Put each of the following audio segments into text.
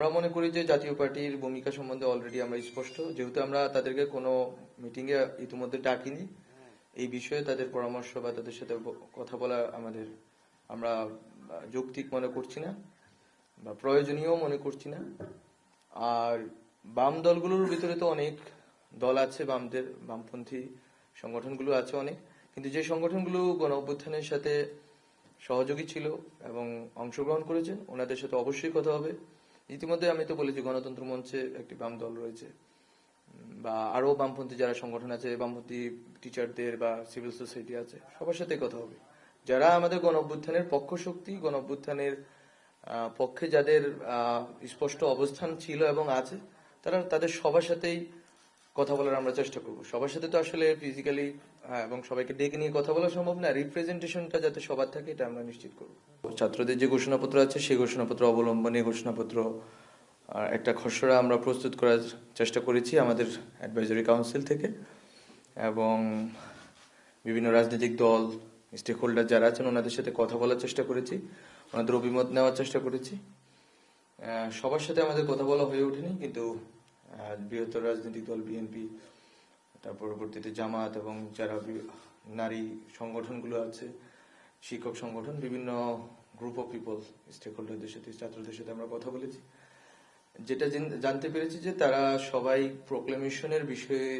আমরা মনে করি যে জাতীয় পার্টির ভূমিকা সম্বন্ধে অলরেডি আমরা স্পষ্ট। যেহেতু আমরা তাদেরকে কোনো মিটিং এ ইতিমধ্যে ডাকিনি, এই বিষয়ে তাদের পরামর্শ বা তাদের সাথে কথা বলা আমাদের, আমরা যৌক্তিক মনে করছি না বা প্রয়োজনীয় মনে করছি না। আর বাম দলগুলোর ভিতরে তো অনেক দল আছে, বামদের, বামপন্থী সংগঠনগুলো আছে অনেক। কিন্তু যে সংগঠনগুলো গণ অভ্যুত্থানের সাথে সহযোগী ছিল এবং অংশগ্রহণ করেছেন, ওনাদের সাথে অবশ্যই কথা হবে। ইতিমধ্যে আমি তো বলেছি, গণতন্ত্র মঞ্চে একটি বাম দল রয়েছে। বা আরও বামপন্থী যারা সংগঠন আছে, বামপন্থী টিচারদের বা সিভিল সোসাইটি আছে, সবার সাথে কথা হবে। যারা আমাদের গণ অভ্যুত্থানের পক্ষ শক্তি গণ অভ্যুত্থানের পক্ষে যাদের স্পষ্ট অবস্থান ছিল এবং আছে, তারা, তাদের সবার সাথেই কথা বলার আমরা চেষ্টা করব। সবার সাথে তো আসলে ফিজিক্যালি এবং সবাইকে ডেকে নিয়ে কথা বলা সম্ভব না রিপ্রেজেন্টেশনটা যাতে সবার থাকে, এটা আমরা নিশ্চিত করব। ছাত্রদের যে ঘোষণাপত্র আছে, সেই ঘোষণাপত্র অবলম্বনে ঘোষণাপত্র একটা খসড়া আমরা প্রস্তুত করার চেষ্টা করেছি আমাদের অ্যাডভাইজরি কাউন্সিল থেকে, এবং বিভিন্ন রাজনৈতিক দল স্টেক হোল্ডার যারা আছেন, ওনাদের সাথে কথা বলার চেষ্টা করেছি, ওনাদের অভিমত নেওয়ার চেষ্টা করেছি। সবার সাথে আমাদের কথা বলা হয়ে ওঠেনি, কিন্তু বৃহত্তর রাজনৈতিক দল বিএনপি তার পরবর্তীতে জামাত এবং যারা নারী সংগঠনগুলো আছে, শিক্ষক সংগঠন, বিভিন্ন গ্রুপ অফ পিপল স্টেক হোল্ডারদের সাথে, ছাত্রদের সাথে আমরা কথা বলেছি। যেটা জানতে পেরেছি যে তারা সবাই প্রোক্লেমেশনের বিষয়ে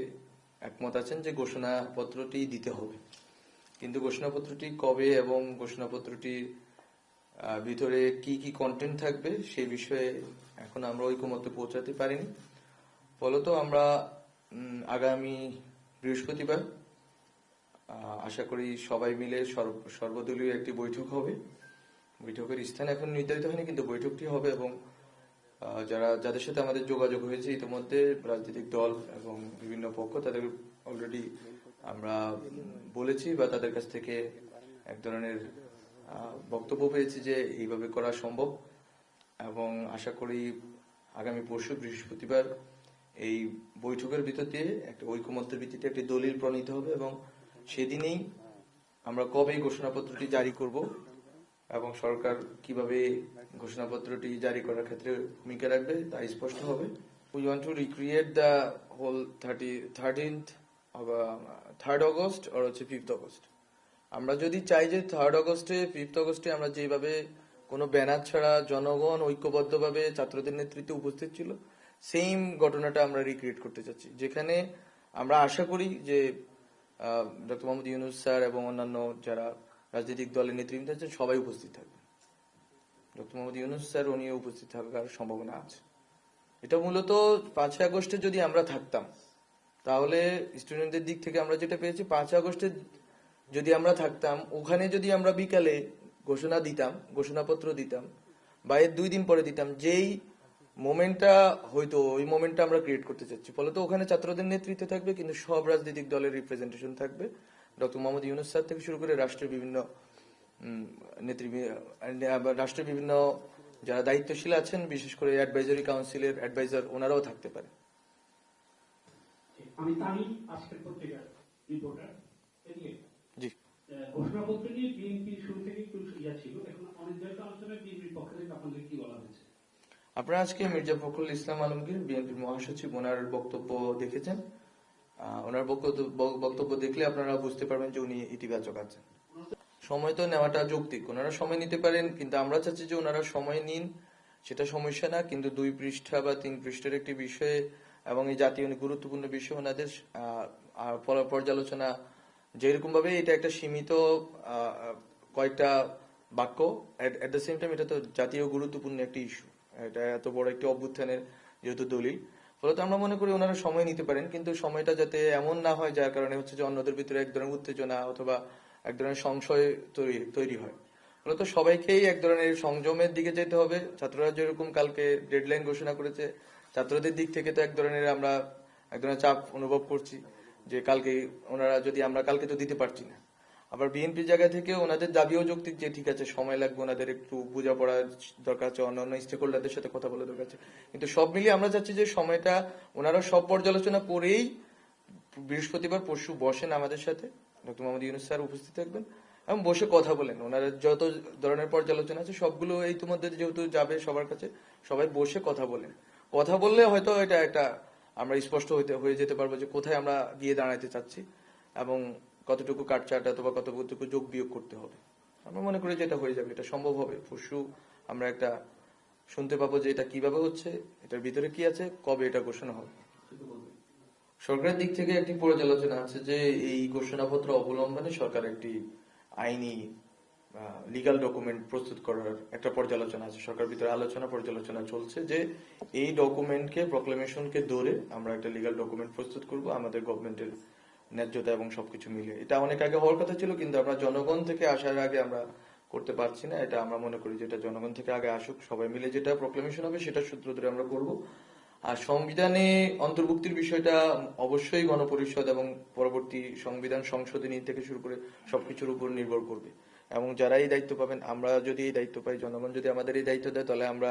একমত আছেন যে ঘোষণাপত্রটি দিতে হবে। কিন্তু ঘোষণাপত্রটি কবে এবং ঘোষণাপত্রটির ভিতরে কি কি কন্টেন্ট থাকবে, সেই বিষয়ে এখন আমরা ঐকমত্যে পৌঁছাতে পারিনি। ফলত আমরা আগামী বৃহস্পতিবার আশা করি সবাই মিলে সর্ব- সর্বদলীয় একটি বৈঠক হবে। বৈঠকের স্থান এখন নির্ধারিত হয়নি, কিন্তু বৈঠকটি হবে এবং যারা, যাদের সাথে আমাদের যোগাযোগ হয়েছে ইতিমধ্যে রাজনৈতিক দল এবং বিভিন্ন পক্ষ তাদের অলরেডি আমরা বলেছি বা তাদের কাছ থেকে এক ধরনের বক্তব্য পেয়েছি যে এইভাবে করা সম্ভব এবং আশা করি আগামী পরশু বৃহস্পতিবার এই বৈঠকের ভিতর দিয়ে একটা ঐকমত্যের ভিত্তিতে একটি দলিল প্রণীত হবে এবং সেদিনেই আমরা কবে ঘোষণাপত্রটি জারি করব এবং সরকার কীভাবে ঘোষণাপত্রটি জারি করার ক্ষেত্রে ভূমিকা রাখবে তা স্পষ্ট হবে। We want to recreate the whole thirty thirteenth third August আর হচ্ছে ফিফথ অগস্ট আমরা যদি চাই যে থার্ড অগস্টে ফিফথ অগস্টে আমরা যেভাবে কোনো ব্যানার ছাড়া জনগণ ঐক্যবদ্ধভাবে ছাত্রদের নেতৃত্বে উপস্থিত ছিল সেম ঘটনাটা আমরা রিক্রিয়েট করতে চাচ্ছি। যেখানে আমরা আশা করি যে ডক্টর মোহাম্মদ ইউনুস স্যার এবং অন্যান্য যারা রাজনৈতিক দলের নেতৃত্ব আছেন, সবাই উপস্থিত থাকবে ডক্টর মোহাম্মদ ইউনুস স্যার উনিও উপস্থিত থাকার সম্ভাবনা আছে। এটা মূলত পাঁচই আগস্টে যদি আমরা থাকতাম, তাহলে স্টুডেন্টদের দিক থেকে আমরা যেটা পেয়েছি পাঁচই আগস্টে যদি আমরা থাকতাম, ওখানে যদি আমরা বিকালে ঘোষণা দিতাম, ঘোষণাপত্র দিতাম, বা এর দুই দিন পরে দিতাম, যেই মোমেন্টটা হয়তো ওই মোমেন্টটা আমরা ক্রিয়েট করতে চাচ্ছি। ফলে তো ওখানে ছাত্রদের নেতৃত্বে থাকবে কিন্তু সব রাজনৈতিক দলের রিপ্রেজেন্টেশন থাকবে। ডক্টর মোহাম্মদ ইউনুস স্যার থেকে শুরু করে রাষ্ট্রের বিভিন্ন নেতৃ রাষ্ট্রের বিভিন্ন যারা দায়িত্বশীল আছেন বিশেষ করে অ্যাডভাইজারি কাউন্সিলের অ্যাডভাইজার ওনারাও থাকতে পারে। আমি তামিম আজকের পত্রিকার রিপোর্টার জি। ঘোষণাপত্র নিয়ে বিএনপি শুরু থেকে একটু ইয়া ছিল। এখন অনির্ধারিত আলোচনায় বিএনপির পক্ষ থেকে আপনাদের কি বলা হয়েছে? আপনারা আজকে মির্জা ফখরুল ইসলাম আলমগীর, বিএনপির মহাসচিব, ওনার বক্তব্য দেখেছেন। ওনার বক্তব্য দেখলে আপনারা বুঝতে পারবেন যে উনি ইতিবাচক আছেন। সময় তো নেওয়াটা যৌক্তিক। ওনারা সময় নিতে পারেন, কিন্তু আমরা চাচ্ছি যে ওনারা সময় নিন। সেটা সমস্যা না, কিন্তু দুই পৃষ্ঠা বা তিন পৃষ্ঠার একটি বিষয়ে এবং এই জাতীয় গুরুত্বপূর্ণ বিষয় ওনাদের পর্যালোচনা যেরকম ভাবে এটা একটা সীমিত কয়েকটা বাক্য এট দ্য সেম টাইম এটা তো জাতীয় গুরুত্বপূর্ণ একটি ইস্যু এটা এত বড় একটি অভ্যুত্থানের যেহেতু দলিল, ফলত আমরা মনে করি ওনারা সময় নিতে পারেন, কিন্তু সময়টা যাতে এমন না হয় যার কারণে হচ্ছে যে অন্যদের ভিতরে এক ধরনের উত্তেজনা অথবা এক ধরনের সংশয় তৈরি তৈরি হয়। ফলত সবাইকেই এক ধরনের সংযমের দিকে যেতে হবে। ছাত্ররা যেরকম কালকে ডেডলাইন ঘোষণা করেছে, ছাত্রদের দিক থেকে তো এক ধরনের আমরা এক ধরনের চাপ অনুভব করছি যে কালকে ওনারা যদি আমরা কালকে তো দিতে পারছি না। আবার বিএনপির জায়গা থেকে ওনাদের দাবিও যৌক্তিক যে ঠিক আছে, সময় লাগবে ওনাদের একটু বোঝাপড়া দরকার আছে, অন্যান্য স্টেক হোল্ডারদের সাথে কথা বলা দরকার আছে। কিন্তু সব মিলিয়ে আমরা চাচ্ছি যে সময়টা ওনারা সব পর্যালোচনা করেই বৃহস্পতিবার পরশু বসেন আমাদের সাথে। ডক্টর মোহাম্মদ ইউনুস স্যার উপস্থিত থাকবেন এবং বসে কথা বলেন। ওনারা যত ধরনের পর্যালোচনা আছে, সবগুলো এই ইতিমধ্যে যেহেতু যাবে সবার কাছে, সবাই বসে কথা বলেন। কথা বললে হয়তো এটা একটা আমরা স্পষ্ট হয়ে যেতে পারব যে কোথায় আমরা গিয়ে দাঁড়াতে চাচ্ছি। এবং কতটুকু কাটচাট অথবা কতটুকু যোগ বিয়োগ করতে হবে। আমরা মনে করি যে এটা হয়ে যাবে, এটা সম্ভব হবে। পরশু আমরা একটা শুনতে পাবো যে এটা কীভাবে হচ্ছে, এটার ভিতরে কি আছে, কবে এটা ঘোষণা হবে। সরকারের দিক থেকে একটি পর্যালোচনা আছে যে এই ঘোষণাপত্র অবলম্বনে সরকার একটি আইনি লিগাল ডকুমেন্ট প্রস্তুত করার একটা পর্যালোচনা আছে। সরকার ভিতরে আলোচনা পর্যালোচনা চলছে যে এই ডকুমেন্টকে প্রক্লেমেশনকে ধরে আমরা একটা লিগাল ডকুমেন্ট প্রস্তুত করব। আমাদের গভর্নমেন্টের ন্যায্যতা এবং সবকিছু মিলে এটা অনেক আগে হওয়ার কথা ছিল, কিন্তু আমরা জনগণ থেকে আসার আগে আমরা করতে পারছি না। এটা আমরা মনে করি যেটা জনগণ থেকে আগে আসুক। সবাই মিলে যেটা প্রক্লেমেশন হবে সেটা সূত্র ধরে আমরা করব। আর সংবিধানে অন্তর্ভুক্তির বিষয়টা অবশ্যই গণপরিষদ এবং পরবর্তী সংবিধান সংশোধনী থেকে শুরু করে সবকিছুর উপর নির্ভর করবে। এবং যারা এই দায়িত্ব পাবেন, আমরা যদি এই দায়িত্ব পাই, জনগণ যদি আমাদের এই দায়িত্ব দেয়, তাহলে আমরা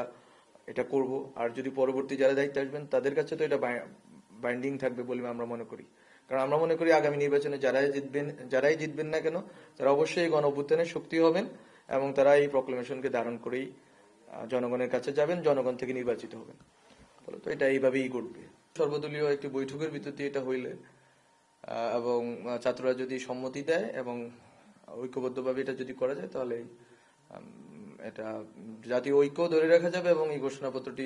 এটা করব। আর যদি পরবর্তী যারা দায়িত্ব আসবেন, তাদের কাছে তো এটা বাইন্ডিং থাকবে বলে আমরা মনে করি। কারণ আমরা মনে করি আগামী নির্বাচনে যারাই জিতবেন যারাই জিতবেন না কেন, তারা অবশ্যই গণ অভ্যুত্থানের শক্তি হবেন এবং তারা এই প্রক্লেমেশনকে ধারণ করেই জনগণের কাছে যাবেন, জনগণ থেকে নির্বাচিত হবেন। তো এটা এইভাবেই ঘটবে। সর্বদলীয় একটি বৈঠকের ভিতর এটা হইলে এবং ছাত্ররা যদি সম্মতি দেয় এবং ঐক্যবদ্ধভাবে এটা যদি করা যায়, তাহলে এটা জাতীয় ঐক্য ধরে রাখা যাবে এবং এই ঘোষণাপত্রটি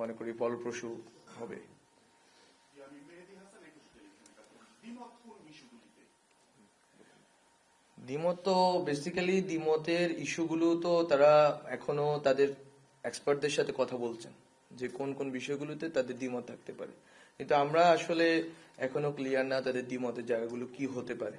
মনে করি ফলপ্রসূ হবে। দ্বিমত তো বেসিক্যালি দ্বিমতের ইস্যুগুলো তো তারা এখনও তাদের এক্সপার্টদের সাথে কথা বলছেন, যে কোন কোন বিষয়গুলোতে তাদের দ্বিমত থাকতে পারে। কিন্তু আমরা আসলে এখনও ক্লিয়ার না তাদের দ্বিমতের জায়গাগুলো কি হতে পারে।